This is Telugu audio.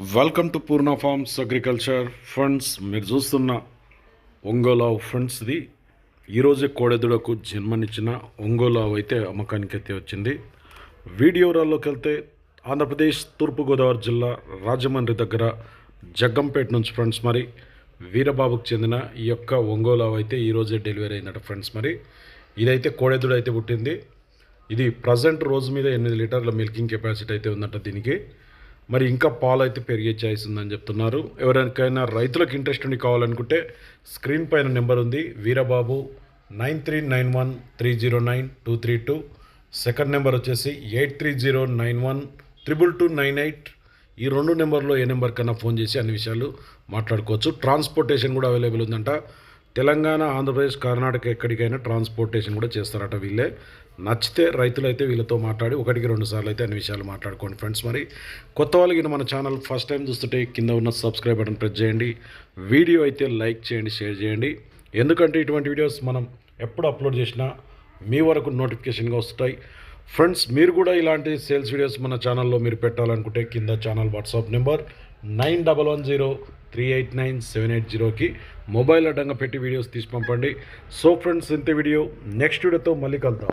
Welcome to Purna farms agriculture funds మీరు చూస్తున్న ఒంగోలు ఆవు ఇది ఈరోజే కోడెదుడకు జన్మనిచ్చిన ఒంగోలు ఆవు అయితే అమ్మకానికి అయితే వచ్చింది. వీడియోరాల్లోకి వెళ్తే ఆంధ్రప్రదేశ్ తూర్పుగోదావరి జిల్లా రాజమండ్రి దగ్గర జగ్గంపేట నుంచి ఫ్రెండ్స్ మరి వీరబాబుకు చెందిన ఈ యొక్క ఒంగోలు ఆవు అయితే ఈరోజే డెలివరీ అయిందట ఫ్రెండ్స్ మరి. ఇదైతే కోడెదుడు అయితే పుట్టింది. ఇది ప్రజెంట్ రోజు మీద ఎనిమిది లీటర్ల మిల్కింగ్ కెపాసిటీ అయితే ఉందట దీనికి. మరి ఇంకా పాలు అయితే పెరిగే ఛాయిస్ ఉందని చెప్తున్నారు. ఎవరికైనా రైతులకు ఇంట్రెస్ట్ ఉండి కావాలనుకుంటే స్క్రీన్ పైన నెంబర్ ఉంది. Veerababu nine three nine one three zero nine two three two. Second number వచ్చేసి eight three zero nine one triple two nine eight. ఈ రెండు నెంబర్లో ఏ నెంబర్ కన్నా ఫోన్ చేసి అన్ని విషయాలు మాట్లాడుకోవచ్చు. ట్రాన్స్పోర్టేషన్ కూడా అవైలబుల్ ఉందంట. తెలంగాణ ఆంధ్రప్రదేశ్ కర్ణాటక ఎక్కడికైనా ట్రాన్స్పోర్టేషన్ కూడా చేస్తారట వీళ్ళే. నచ్చితే రైతులైతే వీళ్ళతో మాట్లాడి ఒకటికి రెండు సార్లు అయితే అన్ని విషయాలు మాట్లాడుకోండి ఫ్రెండ్స్. మరి కొత్త వాళ్ళకి మన ఛానల్ ఫస్ట్ టైం చూస్తుంటే కింద ఉన్న సబ్స్క్రైబ్ బటన్ ప్రెస్ చేయండి. వీడియో అయితే లైక్ చేయండి షేర్ చేయండి. ఎందుకంటే ఇటువంటి వీడియోస్ మనం ఎప్పుడు అప్లోడ్ చేసినా మీ వరకు నోటిఫికేషన్గా వస్తాయి. ఫ్రెండ్స్ మీరు కూడా ఇలాంటి సేల్స్ వీడియోస్ మన ఛానల్లో మీరు పెట్టాలనుకుంటే కింద channel WhatsApp number nine double one zero three eight nine seven eight జీరోకి మొబైల్ అడ్డంగా పెట్టి వీడియోస్ తీసి పంపండి. సో ఫ్రెండ్స్ ఇంత వీడియో. నెక్స్ట్ వీడియోతో మళ్ళీ కలుద్దాం.